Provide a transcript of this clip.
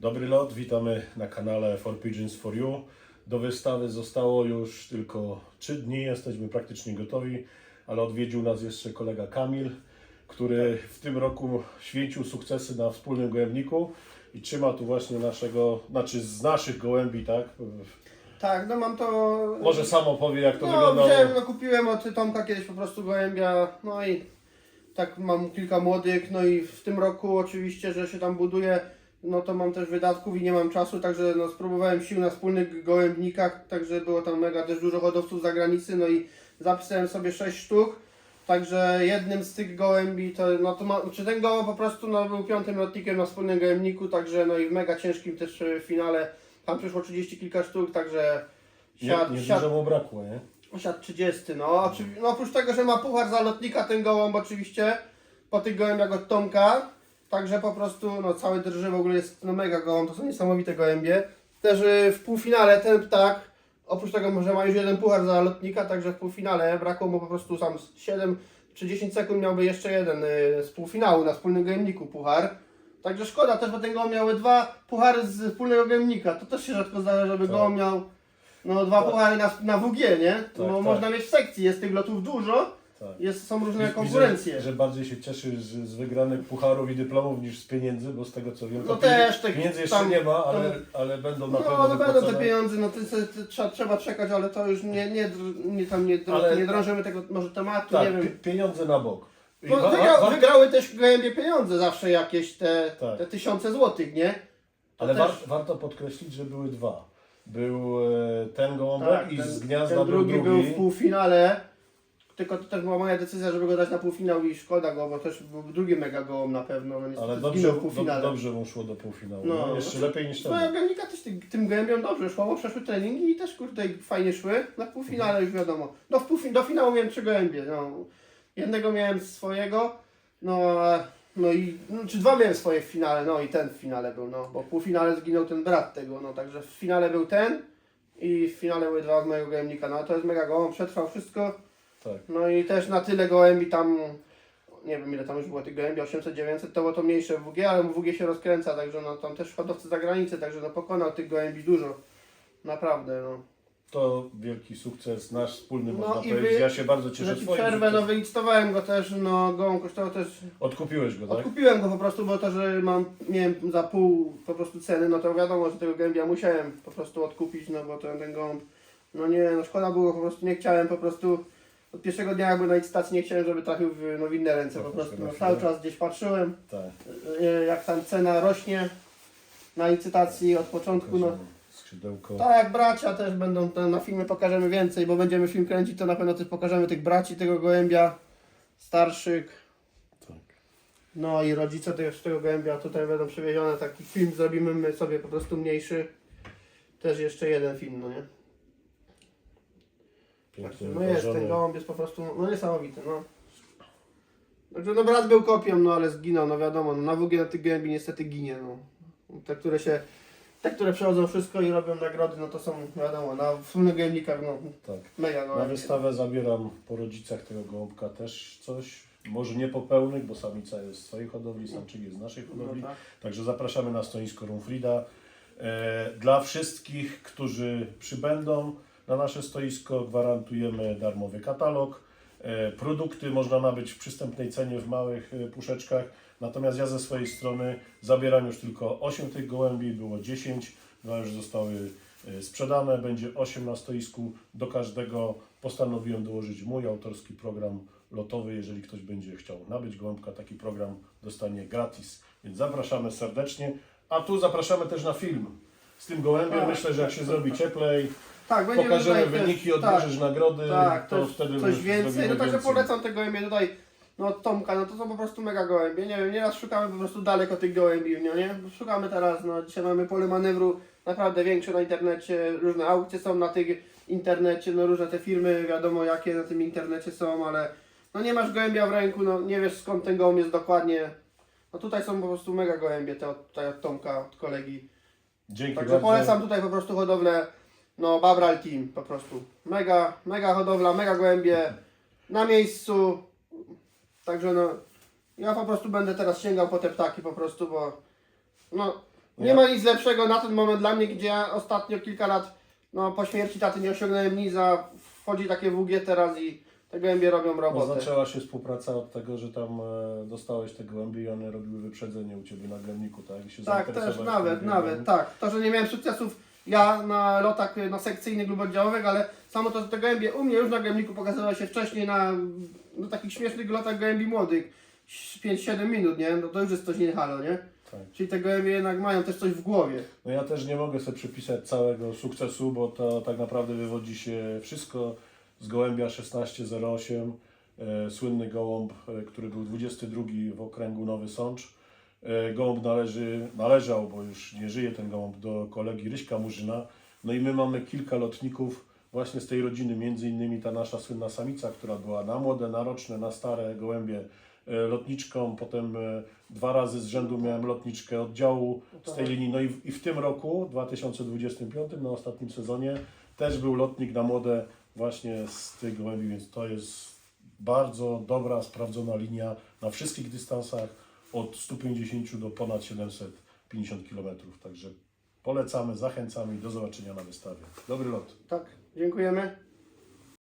Dobry lot, witamy na kanale For Pigeons For You. Do wystawy zostało już tylko 3 dni, jesteśmy praktycznie gotowi, ale odwiedził nas jeszcze kolega Kamil, który w tym roku święcił sukcesy na wspólnym gołębniku i trzyma tu właśnie naszego, znaczy z naszych gołębi, tak? Tak, no mam to. Może sam opowie jak to no, wyglądało. wziąłem, no kupiłem od Tomka kiedyś po prostu gołębia, no i tak mam kilka młodych, no i w tym roku oczywiście, że się tam buduje, no to mam też wydatków i nie mam czasu, także no spróbowałem sił na wspólnych gołębnikach, także było tam mega też dużo hodowców z zagranicy, no i zapisałem sobie 6 sztuk. Także jednym z tych gołębi to, no to ma, czy ten gołąb po prostu no, był piątym lotnikiem na wspólnym gołębniku, także no i w mega ciężkim też e, finale, tam przyszło 30 kilka sztuk, także Nie, siad, nie siad, dużo mu brakło, nie? Siad 30, no, no oprócz tego, że ma puchar za lotnika ten gołąb oczywiście, po tych gołębiach od Tomka, także po prostu no cały drży w ogóle jest no mega gołąb, to są niesamowite gołębie. Też y, w półfinale ten ptak, oprócz tego, że ma już jeden puchar za lotnika, także w półfinale brakło mu po prostu tam z 7 czy 10 sekund miałby jeszcze jeden y, z półfinału na wspólnym gołębniku puchar. Także szkoda też, bo ten gołąb miały dwa puchary z wspólnego gołębnika, to też się rzadko zdarza, żeby Tak. gołąb miał no, dwa Tak. puchary na, na WG, nie? no, tak. można mieć w sekcji, jest tych lotów dużo, Tak. jest, są różne Widzę, konkurencje. Że bardziej się cieszy z, z wygranych pucharów i dyplomów niż z pieniędzy, bo z tego co wiem, to No też tak pieniędzy jeszcze tam- nie ma, ale, tam- ale będą na No, pewno no będą te wypłacone. pieniądze, no to, to, to, trzeba, trzeba czekać, ale to już nie, nie, dr- nie, tam nie, dr- Ale- nie drążymy tego może tematu, Tak, nie wiem. pieniądze na bok. I No, wa- wygra, wa- wygrały też gołębie pieniądze zawsze jakieś te, Tak. te tysiące złotych, nie? To ale też- war, warto podkreślić, że były dwa. Był e, ten gołąbek Tak, i ten, z gniazda ten drugi. był w półfinale. Tylko to też była moja decyzja, żeby go dać na półfinał i szkoda go, bo też był drugi mega gołąb na pewno. No ale dobrze, do, dobrze mu szło do półfinału. No. No. Jeszcze lepiej niż No ten. ja Gębnika też tym, tym gębiom dobrze szło, bo przeszły treningi i też kurde fajnie szły. Na półfinale już wiadomo. No w półfi- do finału miałem trzy gołębie. No. Jednego miałem swojego, no, a- no i no, czy dwa miałem swoje w finale, no i ten w finale był, no, bo w półfinale zginął ten brat tego, no także w finale był ten i w finale były dwa z mojego gołębnika. No to jest mega gołąb, przetrwał wszystko. Tak. No i też na tyle gołębi tam, nie wiem ile tam już było tych gołębi, 800-900, to było to mniejsze w WG, ale w WG się rozkręca, także no tam też hodowcy za granicę, także no pokonał tych gołębi dużo. Naprawdę, no. To wielki sukces, nasz wspólny No można i powiedzieć. wy- Ja się bardzo cieszę ci swoim przerwę, no sukcesem. wylicytowałem go też, no gołąb kosztował też, Odkupiłeś go, tak? odkupiłem go po prostu, bo to, że mam, miałem za pół po prostu ceny, no to wiadomo, że tego gołębia musiałem po prostu odkupić, no bo ten, ten gołąb, no nie, no szkoda było, po prostu nie chciałem po prostu, od pierwszego dnia jakby na licytacji nie chciałem, żeby trafił w, no, w inne ręce po prostu, no, cały czas gdzieś patrzyłem, Tak. e, jak tam cena rośnie na licytacji od początku, no. Skrzydełko. Tak jak bracia też będą, to na filmie pokażemy więcej, bo będziemy film kręcić, to na pewno też pokażemy tych braci, tego gołębia, starszych, Tak. no i rodzice tego, tego gołębia tutaj będą przewiezione, taki film zrobimy my sobie po prostu mniejszy, też jeszcze jeden film, no nie? Pięknie No jest, ten wyważony. gołąb jest po prostu, no niesamowity, no. Także no brat był kopią, no ale zginął, no wiadomo, no na WG na tych gołębi niestety ginie, no. Te, które się, te, które przechodzą wszystko i robią nagrody, no to są, wiadomo, na wspólnych gołębnikach, no Tak. mega Na gołębie. wystawę zabieram po rodzicach tego gołąbka też coś. Może nie po pełnych, bo samica jest z swojej hodowli, samczyk jest z naszej hodowli. No tak. Także zapraszamy na stoisko Rumfrida. E, Dla wszystkich, którzy przybędą na nasze stoisko, gwarantujemy darmowy katalog. E, Produkty można nabyć w przystępnej cenie w małych e, puszeczkach. Natomiast ja ze swojej strony zabieram już tylko 8 tych gołębi, było 10, dwa już zostały e, sprzedane, będzie 8 na stoisku. Do każdego postanowiłem dołożyć mój autorski program lotowy. Jeżeli ktoś będzie chciał nabyć gołębka, taki program dostanie gratis. Więc zapraszamy serdecznie. A tu zapraszamy też na film z tym gołębiem. Tak, Myślę, że jak się zrobi cieplej, Tak, pokażemy tutaj wyniki, też, odbierzesz nagrody, tak, to też wtedy coś więcej. No także polecam te gołębie tutaj, no od Tomka, no to są po prostu mega gołębie. Nie wiem, nieraz szukamy po prostu daleko tych gołębi, no nie? Szukamy teraz, no dzisiaj mamy pole manewru naprawdę większe na internecie, różne aukcje są na tych internecie, no różne te firmy, wiadomo jakie na tym internecie są, ale no nie masz gołębia w ręku, no nie wiesz skąd ten gołąb jest dokładnie. No tutaj są po prostu mega gołębie te od, tutaj od Tomka, od kolegi. Dzięki Także bardzo. polecam tutaj po prostu hodowlę, no Babral Team po prostu. Mega, mega hodowla, mega gołębie, na miejscu. Także no, ja po prostu będę teraz sięgał po te ptaki po prostu, bo no Nie ma nic lepszego na ten moment dla mnie, gdzie ja ostatnio kilka lat no, po śmierci taty nie osiągnąłem nic, a wchodzi takie WG teraz i te gołębie robią No, robotę. zaczęła się współpraca od tego, że tam e, dostałeś te gołębie i one robiły wyprzedzenie u Ciebie na glemniku, tak? I się Tak, też zainteresowałeś nawet, nawet, tak. To, że nie miałem sukcesów ja na lotach no, sekcyjnych lub oddziałowych, ale samo to, że te gołębie u mnie już na gębniku pokazywały się wcześniej na no, takich śmiesznych lotach gołębi młodych. 5-7 minut, nie? No to już jest coś nie halo, nie? Tak. Czyli te gołębie jednak mają też coś w głowie. No ja też nie mogę sobie przypisać całego sukcesu, bo to tak naprawdę wywodzi się wszystko z gołębia 1608, e, słynny gołąb, e, który był 22 w okręgu Nowy Sącz. E, gołąb należy, należał, bo już nie żyje ten gołąb, do kolegi Ryśka Murzyna. No i my mamy kilka lotników właśnie z tej rodziny, między innymi ta nasza słynna samica, która była na młode, na roczne, na stare gołębie e, lotniczką, potem e, dwa razy z rzędu miałem lotniczkę oddziału z tej linii. No i w, i w tym roku, 2025, na ostatnim sezonie, też był lotnik na młode właśnie z tych gołębi, więc to jest bardzo dobra, sprawdzona linia na wszystkich dystansach od 150 do ponad 750 km. Także polecamy, zachęcamy i do zobaczenia na wystawie. Dobry lot. Tak, dziękujemy.